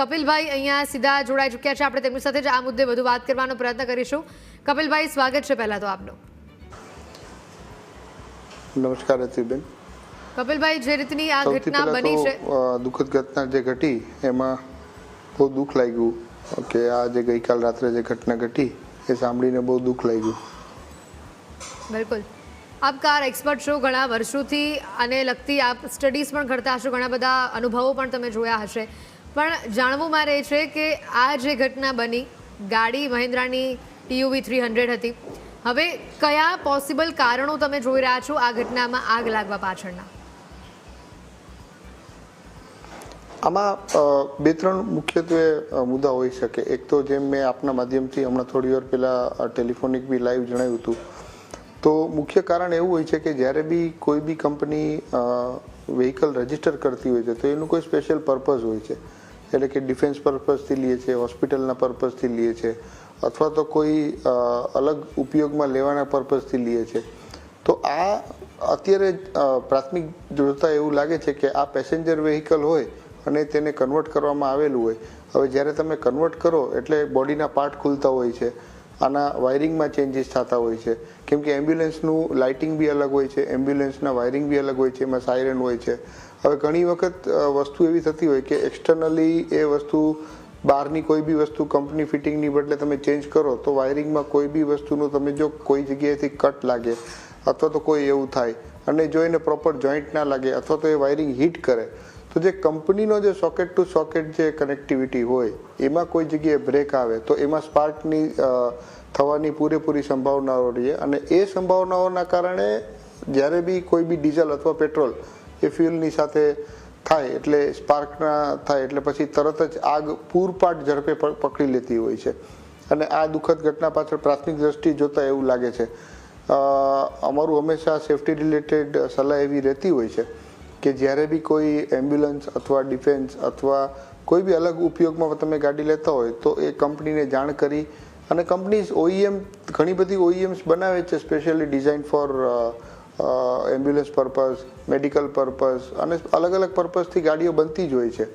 કપિલભાઈ અહીંયા સીધા જોડાઈ ચૂક્યા છે. આપણે તેમની સાથે જ આ મુદ્દે વધુ વાત કરવાનો પ્રયત્ન કરીશું. કપિલભાઈ સ્વાગત છે પહેલા તો આપનું. નમસ્કાર રતિબેન કપિલભાઈ જે રીતની આ ઘટના બની છે દુઃખદ ઘટના જે ઘટી એમાં બહુ દુઃખ લાગ્યું કે આ જે ગઈકાલ રાત્રે જે ઘટના ઘટી એ સાંભળીને બહુ દુઃખ લાગ્યું. બિલકુલ. આપ કાર એક્સપર્ટ છો ઘણા વર્ષોથી આને લગતી આપ સ્ટડીઝ પણ કરતા હશો ઘણા બધા અનુભવો પણ તમે જોયા હશે. પણ જાણવું મારે એ છે કે આ જે ઘટના બની, ગાડી મહિન્દ્રાની ટીયુવી થ્રી હંડ્રેડ હતી. હવે કયા પોસિબલ કારણો તમે જોઈ રહ્યા છો આ ઘટનામાં આગ લાગવા પાછળના? આમાં બે ત્રણ મુખ્યત્વે મુદ્દા હોઈ શકે. એક તો જેમ મેં આપના માધ્યમથી હમણાં થોડી વાર પહેલાં ટેલિફોનિક બી લાઈવ જણાવ્યું હતું. તો મુખ્ય કારણ એવું હોય છે કે જ્યારે બી કોઈ બી કંપની વ્હીકલ રજિસ્ટર કરતી હોય છે, તો એનું કોઈ સ્પેશિયલ પર્પઝ હોય છે. એટલે કે ડિફેન્સ પર્પઝથી લઈએ છે હોસ્પિટલના પર્પઝથી લઈએ છે અથવા તો કોઈ અલગ ઉપયોગમાં લેવાના પર્પઝથી લઈએ છે તો આ અત્યારે પ્રાથમિક જોતા એવું લાગે છે કે આ પેસેન્જર વેહિકલ હોય અને તેને કન્વર્ટ કરવામાં આવેલું હોય. હવે જ્યારે તમે કન્વર્ટ કરો એટલે બોડીના પાર્ટ ખુલતા હોય છે, આના વાયરિંગમાં ચેન્જીસ થતા હોય છે. કેમ કે એમ્બ્યુલન્સનું લાઇટિંગ બી અલગ હોય છે, એમ્બ્યુલન્સના વાયરિંગ બી અલગ હોય છે, એમાં સાયરન હોય છે. હવે ઘણી વખત વસ્તુ એવી થતી હોય કે એક્સટર્નલી એ વસ્તુ બહારની કોઈ બી વસ્તુ કંપની ફિટિંગની બદલે તમે ચેન્જ કરો, તો વાયરિંગમાં કોઈ બી વસ્તુનું તમે જો કોઈ જગ્યાએથી કટ લાગે અથવા તો કોઈ એવું થાય અને જો એને પ્રોપર જોઈન્ટ ના લાગે અથવા તો એ વાયરિંગ હીટ કરે, તો જે કંપનીનો જે સોકેટ ટુ સોકેટ જે કનેક્ટિવિટી હોય, એમાં કોઈ જગ્યાએ બ્રેક આવે, તો એમાં સ્પાર્કની થવાની પૂરેપૂરી સંભાવનાઓ રહે અને એ સંભાવનાઓના કારણે જ્યારે બી કોઈ બી ડીઝલ અથવા પેટ્રોલ એ ફ્યુલની સાથે થાય એટલે સ્પાર્કના થાય એટલે પછી તરત જ આગ પૂરપાટ ઝડપે પકડી લેતી હોય છે. અને આ દુઃખદ ઘટના પાછળ પ્રાથમિક દ્રષ્ટિ જોતા એવું લાગે છે. અમારું હંમેશા સેફટી રિલેટેડ સલાહ એવી રહેતી હોય છે કે જ્યારે બી કોઈ એમ્બ્યુલન્સ અથવા ડિફેન્સ અથવા કોઈ બી અલગ ઉપયોગમાં તમે ગાડી લેતા હોય તો એ કંપનીને જાણ કરી. અને કંપનીઝ ઓઈએમ ઘણી બધી ઓઈએમ્સ બનાવે છે specially design for ambulance purpose medical purpose અને અલગ અલગ પર્પઝથી ગાડીઓ બનતી જ હોય છે.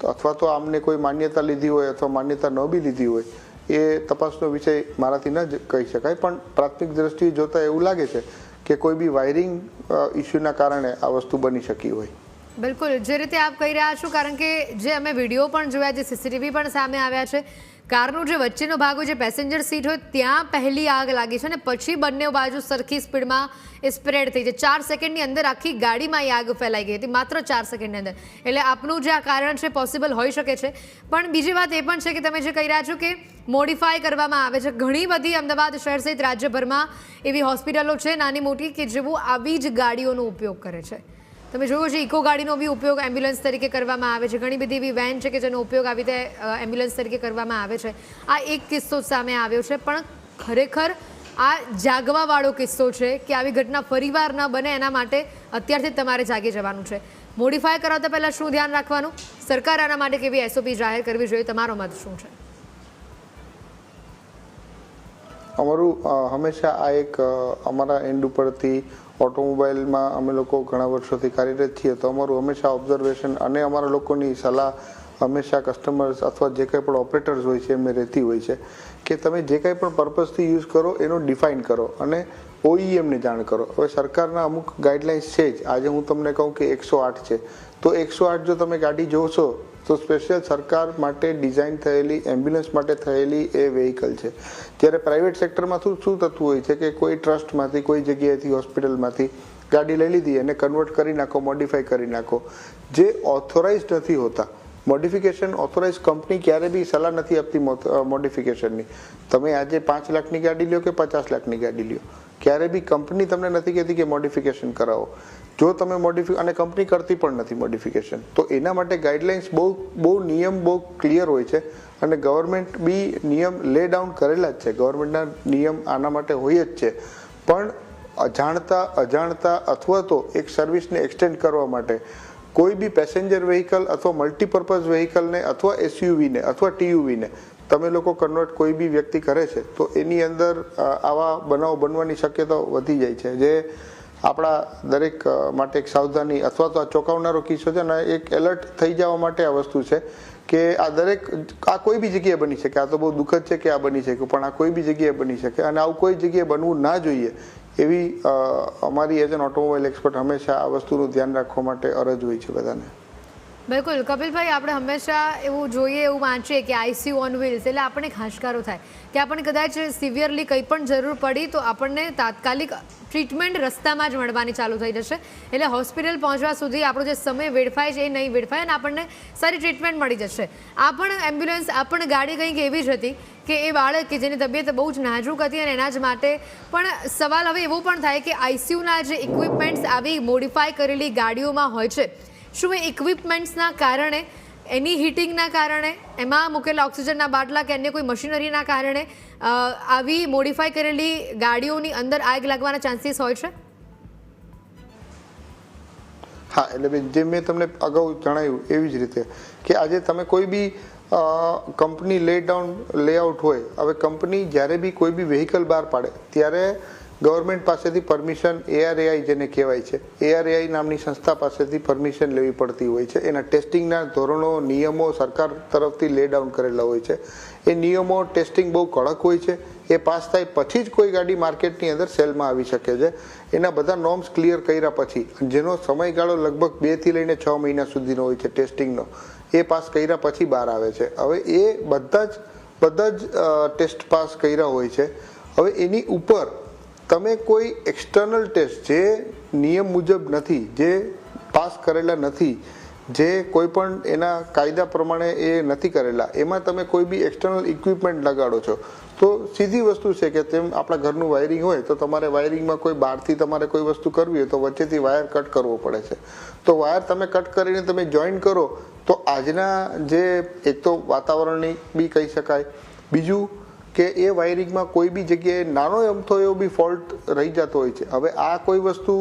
તો અથવા તો આમને કોઈ માન્યતા લીધી હોય અથવા માન્યતા ન બી લીધી હોય, એ તપાસનો વિષય મારાથી ન જ કહી શકાય. પણ પ્રાથમિક દ્રષ્ટિએ જોતા એવું લાગે છે કે કોઈ બી વાયરિંગ ઇસ્યુના કારણે આ વસ્તુ બની શકી હોય. બિલકુલ. જે રીતે આપ કહી રહ્યા છો, કારણ કે જે અમે વીડિયો પણ જોયા, જે સીસીટીવી પણ સામે આવ્યા છે કારનો જે વચ્ચેનો ભાગ હોય જે પેસેન્જર સીટ હોય, ત્યાં પહેલી આગ લાગી છે અને પછી બંને બાજુ સરખી સ્પીડમાં એ સ્પ્રેડ થઈ છે. ચાર સેકન્ડની અંદર આખી ગાડીમાં એ આગ ફેલાઈ ગઈ હતી, માત્ર ચાર સેકન્ડની અંદર. એટલે આપનું જે આ કારણ છે પોસિબલ હોઈ શકે છે. પણ બીજી વાત એ પણ છે કે તમે જે કહી રહ્યા છો કે મોડિફાય કરવામાં આવે છે, ઘણી બધી અમદાવાદ શહેર સહિત રાજ્યભરમાં એવી હોસ્પિટલો છે, નાની મોટી, કે જેવું આવી જ ગાડીઓનો ઉપયોગ કરે છે. તમે જોયું છે, ઇકો ગાડીનો બી ઉપયોગ એમ્બ્યુલન્સ તરીકે કરવામાં આવે છે. ઘણી બધી એવી વેન છે કે જેનો ઉપયોગ આવી રીતે એમ્બ્યુલન્સ તરીકે કરવામાં આવે છે. આ એક કિસ્સો સામે આવ્યો છે, પણ ખરેખર આ જાગવાવાળો કિસ્સો છે કે આવી ઘટના ફરીવાર ન બને એના માટે અત્યારથી તમારે જાગી જવાનું છે. મોડિફાય કરાવતા પહેલાં શું ધ્યાન રાખવાનું? સરકાર આના માટે કેવી એસઓપી જાહેર કરવી જોઈએ? તમારો મત શું છે? અમારું હંમેશા આ એક અમારા એન્ડ ઉપરથી ઓટોમોબાઈલમાં અમે લોકો ઘણા વર્ષોથી કાર્યરત છીએ, તો અમારું હંમેશા ઓબ્ઝર્વેશન અને અમારા લોકોની સલાહ હંમેશા કસ્ટમર્સ અથવા જે કંઈ પણ ઓપરેટર્સ હોય છે, એમને રહેતી હોય છે. કે તમે જે કંઈ પણ પર્પઝથી યુઝ કરો, એનો ડિફાઇન કરો અને ઓઈએમને જાણ કરો. હવે સરકારના અમુક ગાઈડલાઇન્સ છે જ. આજે હું તમને કહું કે એકસો આઠ છે. તો એકસો આઠ જો તમે ગાડી જોશો તો સ્પેશિયલ સરકાર માટે ડિઝાઇન થયેલી, એમ્બ્યુલન્સ માટે થયેલી એ વેહિકલ છે. જ્યારે પ્રાઇવેટ સેક્ટરમાં શું શું થતું હોય છે કે કોઈ ટ્રસ્ટમાંથી કોઈ જગ્યાએથી હોસ્પિટલમાંથી ગાડી લઈ લીધી અને કન્વર્ટ કરી નાખો મોડિફાઈ કરી નાખો. જે ઓથોરાઇઝ નથી હોતા. મોડિફિકેશન ઓથોરાઇઝ કંપની ક્યારે બી સલાહ નથી આપતી મોડિફિકેશનની તમે આજે પાંચ લાખની ગાડી લ્યો કે પચાસ લાખની ગાડી લ્યો? ક્યારે બી કંપની તમને નથી કહેતી કે મોડિફિકેશન કરાવો. જો તમે મોડિફિક અને કંપની કરતી પણ નથી મોડિફિકેશન, તો એના માટે ગાઈડલાઇન્સ બહુ બહુ નિયમ, બહુ ક્લિયર હોય છે અને ગવર્મેન્ટ બી નિયમ લે ડાઉન કરેલા જ છે. ગવર્મેન્ટના નિયમ આના માટે હોય જ છે. પણ અજાણતા અજાણતા અથવા તો એક સર્વિસને એક્સટેન્ડ કરવા માટે કોઈ બી પેસેન્જર વેહિકલ અથવા મલ્ટીપર્પઝ વેહિકલને અથવા એસયુવીને અથવા ટીયુવીને તમે લોકો કન્વર્ટ કોઈ બી વ્યક્તિ કરે છે, તો એની અંદર આવા બનાવ બનવાની શક્યતાઓ વધી જાય છે. જે આપણા દરેક માટે એક સાવધાની અથવા તો આ ચોંકાવનારો કિસ્સો છે ને, એક એલર્ટ થઈ જવા માટે આ વસ્તુ છે કે આ દરેક, આ કોઈ બી જગ્યાએ બની શકે. આ તો બહુ દુઃખદ છે કે આ બની શકે, પણ આ કોઈ બી જગ્યાએ બની શકે. અને આવું કોઈ જગ્યાએ બનવું ના જોઈએ એવી અમારી એઝ એન ઓટોમોબાઈલ એક્સપર્ટ હંમેશા આ વસ્તુનું ધ્યાન રાખવા માટે અરજ હોય છે બધાને. બિલકુલ. કપિલભાઈ, આપણે હંમેશા એવું જોઈએ, એવું વાંચીએ કે આઈસીયુ ઓન વ્હીલ્સ એટલે આપણને ખાસકારો થાય. કે આપણને કદાચ સિવિયરલી કંઈ પણ જરૂર પડી તો આપણને તાત્કાલિક ટ્રીટમેન્ટ રસ્તામાં જ મળવાની ચાલુ થઈ જશે. એટલે હોસ્પિટલ પહોંચવા સુધી આપણો જે સમય વેડફાય છે એ નહીં વેડફાય અને આપણને સારી ટ્રીટમેન્ટ મળી જશે. આ પણ એમ્બ્યુલન્સ, આ પણ ગાડી કંઈક એવી જ હતી કે એ બાળક કે જેની તબિયત બહુ જ નાજુક હતી અને એના જ માટે પણ સવાલ હવે એવો પણ થાય કે આઈસીયુના જે ઇક્વિપમેન્ટ્સ આવી મોડિફાય કરેલી ગાડીઓમાં હોય છે. શું એ ઇક્વિપમેન્ટ્સના કારણે, એની હીટિંગના કારણે, એમાં મૂકેલા ઓક્સિજનના બાટલા કે અન્ય કોઈ મશીનરીના કારણે આવી મોડિફાઈ કરેલી ગાડીઓની અંદર આગ લાગવાના ચાન્સીસ હોય છે? હા, એટલે ભાઈ જે મેં તમને અગાઉ જણાવ્યું એવી જ રીતે કે આજે તમે કોઈ બી કંપની લે ડાઉન લેઆઉટ હોય, હવે કંપની જ્યારે બી કોઈ બી વેહિકલ બહાર પાડે, ત્યારે ગવર્મેન્ટ પાસેથી પરમિશન એઆરએઆઈ જેને કહેવાય છે એઆરએઆઈ નામની સંસ્થા પાસેથી પરમિશન લેવી પડતી હોય છે. એના ટેસ્ટિંગના ધોરણો, નિયમો સરકાર તરફથી લે ડાઉન કરેલા હોય છે. એ નિયમો, ટેસ્ટિંગ બહુ કડક હોય છે. એ પાસ થાય પછી જ કોઈ ગાડી માર્કેટની અંદર સેલમાં આવી શકે છે. એના બધા નોર્મ્સ ક્લિયર કર્યા પછી, જેનો સમયગાળો લગભગ બેથી લઈને છ મહિના સુધીનો હોય છે ટેસ્ટિંગનો, એ પાસ કર્યા પછી બહાર આવે છે. હવે એ બધા જ બધા જ ટેસ્ટ પાસ કર્યા હોય છે. હવે એની ઉપર તમે કોઈ એક્સટર્નલ ટેસ્ટ જે નિયમ મુજબ નથી, જે પાસ કરેલા નથી, જે કોઈ પણ એના કાયદા પ્રમાણે એ નથી કરેલા, એમાં તમે કોઈ બી એક્સટર્નલ ઇક્વિપમેન્ટ લગાડો છો, તો સીધી વસ્તુ છે કે તેમ આપણા ઘરનું વાયરિંગ હોય, તો તમારે વાયરિંગમાં કોઈ બહારથી તમારે કોઈ વસ્તુ કરવી હોય તો વચ્ચેથી વાયર કટ કરવો પડે છે. તો વાયર તમે કટ કરીને તમે જોઈન કરો, તો આજના જે એક તો વાતાવરણની બી કહી શકાય, બીજું કે એ વાયરિંગમાં કોઈ બી જગ્યાએ નાનો અમથો એવો બી ફોલ્ટ રહી જતો હોય છે. હવે આ કોઈ વસ્તુ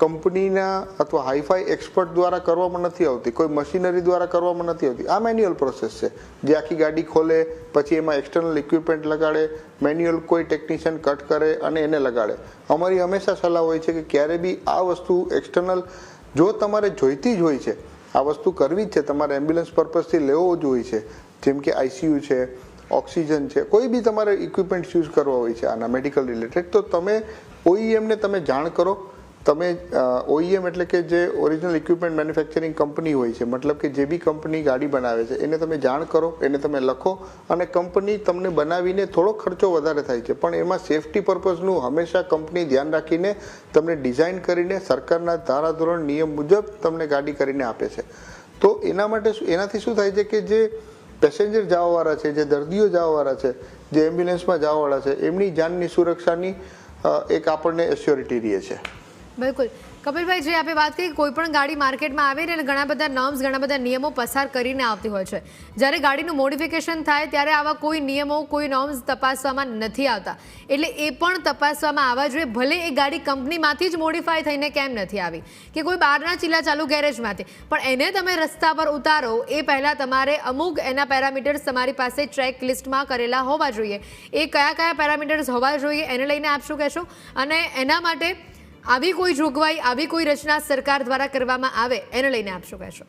કંપનીના અથવા હાઈફાઈ એક્સપર્ટ દ્વારા કરવામાં નથી આવતી, કોઈ મશીનરી દ્વારા કરવામાં નથી આવતી. આ મેન્યુઅલ પ્રોસેસ છે. જે આખી ગાડી ખોલે, પછી એમાં એક્સટર્નલ ઇક્વિપમેન્ટ લગાડે, મેન્યુઅલ કોઈ ટેકનિશિયન કટ કરે અને એને લગાડે. અમારી હંમેશા સલાહ હોય છે કે ક્યારે બી આ વસ્તુ એક્સટર્નલ, જો તમારે જોઈતી જ હોય છે, આ વસ્તુ કરવી જ છે, તમારે એમ્બ્યુલન્સ પર્પઝથી લેવો જ હોય છે. જેમ કે આઈસીયુ છે ઓક્સિજન છે. કોઈ બી તમારે ઇક્વિપમેન્ટ યુઝ કરવા હોય છે આના મેડિકલ રિલેટેડ તો તમે ઓઈએમને તમે જાણ કરો. તમે ઓઈએમ એટલે કે જે ઓરિજિનલ ઇક્વિપમેન્ટ મેન્યુફેક્ચરિંગ કંપની હોય છે, મતલબ કે જે બી કંપની ગાડી બનાવે છે, એને તમે જાણ કરો, એને તમે લખો અને કંપની તમને બનાવીને થોડો ખર્ચો વધારે થાય છે. પણ એમાં સેફટી પર્પઝનું હંમેશા કંપની ધ્યાન રાખીને તમને ડિઝાઇન કરીને સરકારના ધારાધોરણ નિયમ મુજબ તમને ગાડી કરીને આપે છે. તો એના માટે શું, એનાથી શું થાય છે કે જે પેસેન્જર જવાવાળા છે, જે દર્દીઓ જવાવાળા છે, જે એમ્બ્યુલન્સમાં જવાવાળા છે, એમની જાનની સુરક્ષાની એક આપણને એસ્યોરિટી રહે છે. બિલકુલ. કપિલભાઈ, જે આપણે વાત કરી કોઈ પણ ગાડી માર્કેટમાં આવે ને ઘણા બધા નોર્મ્સ ઘણા બધા નિયમો પસાર કરીને આવતી હોય છે. જ્યારે ગાડીનું મોડિફિકેશન થાય ત્યારે આવા કોઈ નિયમો, કોઈ નોર્મ્સ તપાસવામાં નથી આવતા. એટલે એ પણ તપાસવામાં આવવા જોઈએ. ભલે એ ગાડી કંપનીમાંથી જ મોડિફાઈ થઈને કેમ નથી આવી. કે કોઈ બહારના ચીલા ચાલુ ગેરેજમાંથી. પણ એને તમે રસ્તા પર ઉતારો, એ પહેલાં તમારે અમુક એના પેરામીટર્સ તમારી પાસે ચેક લિસ્ટમાં કરેલા હોવા જોઈએ. એ કયા કયા પેરામીટર્સ હોવા જોઈએ, એને લઈને આપ શું કહેશો? અને એના માટે આવી કોઈ જોગવાઈ, આવી કોઈ રચના સરકાર દ્વારા કરવામાં આવે, એને લઈને આપ શું કહેશો?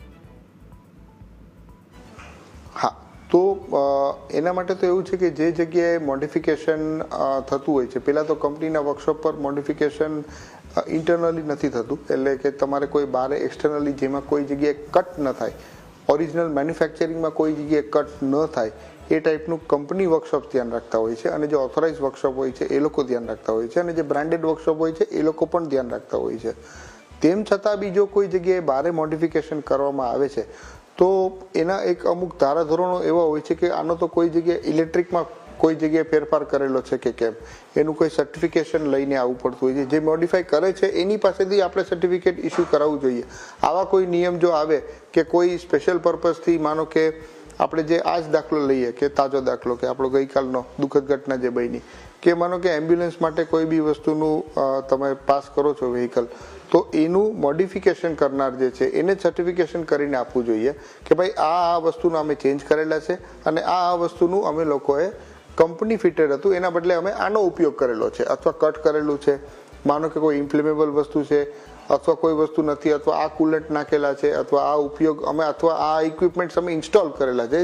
હા, તો એના માટે તો એવું છે કે જે જગ્યાએ મોડિફિકેશન થતું હોય છે પહેલાં તો કંપનીના વર્કશોપ પર મોડિફિકેશન ઇન્ટરનલી નથી થતું, એટલે કે તમારે કોઈ બારે એક્સટર્નલી જેમાં કોઈ જગ્યાએ કટ ન થાય ઓરિજિનલ મેન્યુફેક્ચરિંગમાં કોઈ જગ્યાએ કટ ન થાય એ ટાઈપનું કંપની વર્કશોપ ધ્યાન રાખતા હોય છે અને જે ઓથોરાઇઝ વર્કશોપ હોય છે એ લોકો ધ્યાન રાખતા હોય છે અને જે બ્રાન્ડેડ વર્કશોપ હોય છે એ લોકો પણ ધ્યાન રાખતા હોય છે. તેમ છતાં બીજો કોઈ જગ્યાએ બારે મોડિફિકેશન કરવામાં આવે છે, તો એના એક અમુક ધારાધોરણો એવા હોય છે કે આનો તો કોઈ જગ્યાએ ઇલેક્ટ્રિકમાં કોઈ જગ્યાએ ફેરફાર કરેલો છે કે કેમ? એનું કોઈ સર્ટિફિકેશન લઈને આવવું પડતું હોય છે. જે મોડિફાઈ કરે છે એની પાસેથી આપણે સર્ટિફિકેટ ઇસ્યુ કરાવવું જોઈએ. આવા કોઈ નિયમ જો આવે કે કોઈ સ્પેશિયલ પર્પઝથી માનો કે આપણે જે આ જ દાખલો લઈએ કે તાજો દાખલો કે આપણો ગઈકાલનો દુઃખદ ઘટના જે બની, કે માનો કે એમ્બ્યુલન્સ માટે કોઈ બી વસ્તુનું તમે પાસ કરો છો વ્હીકલ તો એનું મોડિફિકેશન કરનાર જે છે, એને સર્ટિફિકેશન કરીને આપવું જોઈએ કે ભાઈ આ આ વસ્તુનું અમે ચેન્જ કરેલા છે અને આ આ વસ્તુનું અમે લોકોએ કંપની ફિટેડ હતું, એના બદલે અમે આનો ઉપયોગ કરેલો છે અથવા કટ કરેલું છે. માનો કે કોઈ ઇમ્પ્લિમેબલ વસ્તુ છે અથવા કોઈ વસ્તુ નથી, અથવા આ કુલન્ટ નાખેલા છે, અથવા આ ઉપયોગ, અમે અથવા આ ઇક્વિપમેન્ટ્સ અમે ઇન્સ્ટોલ કરેલા છે.